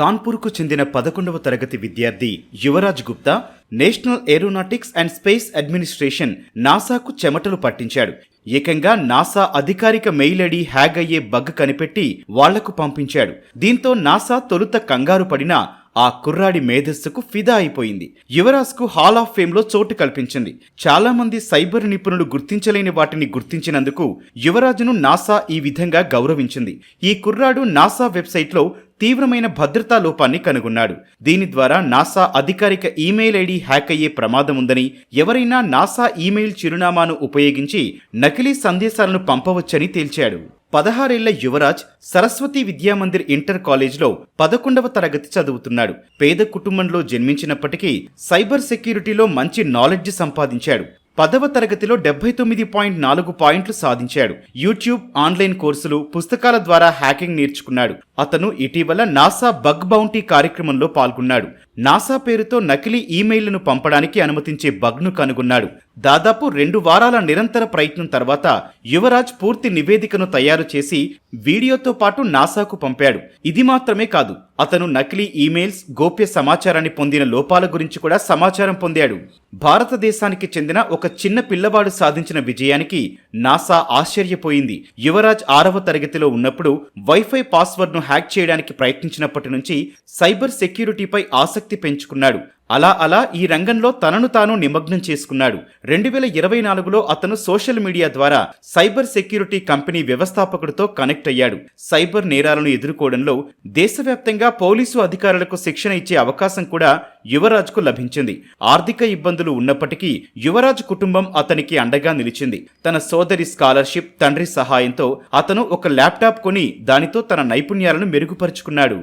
కాన్పూర్కు చెందిన పదకొండవ తరగతి విద్యార్థి Yuvraj Gupta national aeronautics and space administration నాసాకు చెమటలు పట్టించాడు. ఏకంగా నాసా అధికారిక మెయిల్ ఐడి హ్యాగ్ అయ్యే బగ్ కనిపెట్టి వాళ్ళకు పంపించాడు. దీంతో నాసా తొలుత కంగారు పడినా ఆ కుర్రాడి మేధస్సుకు ఫిదా అయిపోయింది. యువరాజ్కు హాల్ ఆఫ్ ఫేమ్లో చోటు కల్పించింది. చాలా మంది సైబర్ నిపుణులు గుర్తించలేని వాటిని గుర్తించినందుకు యువరాజును నాసా ఈ విధంగా గౌరవించింది. ఈ కుర్రాడు నాసా వెబ్సైట్లో తీవ్రమైన భద్రతా లోపాన్ని కనుగొన్నాడు. దీని ద్వారా నాసా అధికారిక ఈమెయిల్ ఐడి హ్యాక్ అయ్యే ప్రమాదం ఉందని ఎవరైనా నాసా ఈమెయిల్ చిరునామాను ఉపయోగించి నకిలీ సందేశాలను పంపవచ్చని తేల్చాడు. పదహారేళ్ళ యువరాజ్ సరస్వతి విద్యామందిర్ ఇంటర్ కాలేజ్లో పదకొండవ తరగతి చదువుతున్నాడు. పేద కుటుంబంలో జన్మించినప్పటికీ సైబర్ సెక్యూరిటీలో మంచి నాలెడ్జ్ సంపాదించాడు. పదవ తరగతిలో డెబ్బై తొమ్మిది పాయింట్ నాలుగు పాయింట్లు సాధించాడు. యూట్యూబ్ ఆన్లైన్ కోర్సులు పుస్తకాల ద్వారా హ్యాకింగ్ నేర్చుకున్నాడు. అతను ఇటీవల నాసా బగ్ బౌంటీ కార్యక్రమంలో పాల్గొన్నాడు. నాసా పేరుతో నకిలీ ఈమెయిల్ను పంపడానికి అనుమతించే బగ్ను కనుగొన్నాడు. దాదాపు రెండు వారాల నిరంతర ప్రయత్నం తర్వాత యువరాజ్ పూర్తి నివేదికను తయారు చేసి వీడియోతో పాటు నాసాకు పంపాడు. ఇది మాత్రమే కాదు అతను నకిలీ ఈమెయిల్స్ గోప్య సమాచారాన్ని పొందిన లోపాల గురించి కూడా సమాచారం పొందాడు. భారతదేశానికి చెందిన ఒక చిన్న పిల్లవాడు సాధించిన విజయానికి నాసా ఆశ్చర్యపోయింది. యువరాజ్ ఆరవ తరగతిలో ఉన్నప్పుడు వైఫై పాస్వర్డ్ను హ్యాక్ చేయడానికి ప్రయత్నించినప్పటి నుంచి సైబర్ సెక్యూరిటీపై ఆసక్తి పెంచుకున్నాడు. అలా అలా ఈ రంగంలో తనను తాను నిమగ్నం చేసుకున్నాడు. రెండు వేల ఇరవై నాలుగులో అతను సోషల్ మీడియా ద్వారా సైబర్ సెక్యూరిటీ కంపెనీ వ్యవస్థాపకుడితో కనెక్ట్ అయ్యాడు. సైబర్ నేరాలను ఎదుర్కోవడంలో దేశవ్యాప్తంగా పోలీసు అధికారులకు శిక్షణ ఇచ్చే అవకాశం కూడా యువరాజ్కు లభించింది. ఆర్థిక ఇబ్బందులు ఉన్నప్పటికీ యువరాజ్ కుటుంబం అతనికి అండగా నిలిచింది. తన సోదరి స్కాలర్షిప్ తండ్రి సహాయంతో అతను ఒక ల్యాప్టాప్ కొని దానితో తన నైపుణ్యాలను మెరుగుపరుచుకున్నాడు.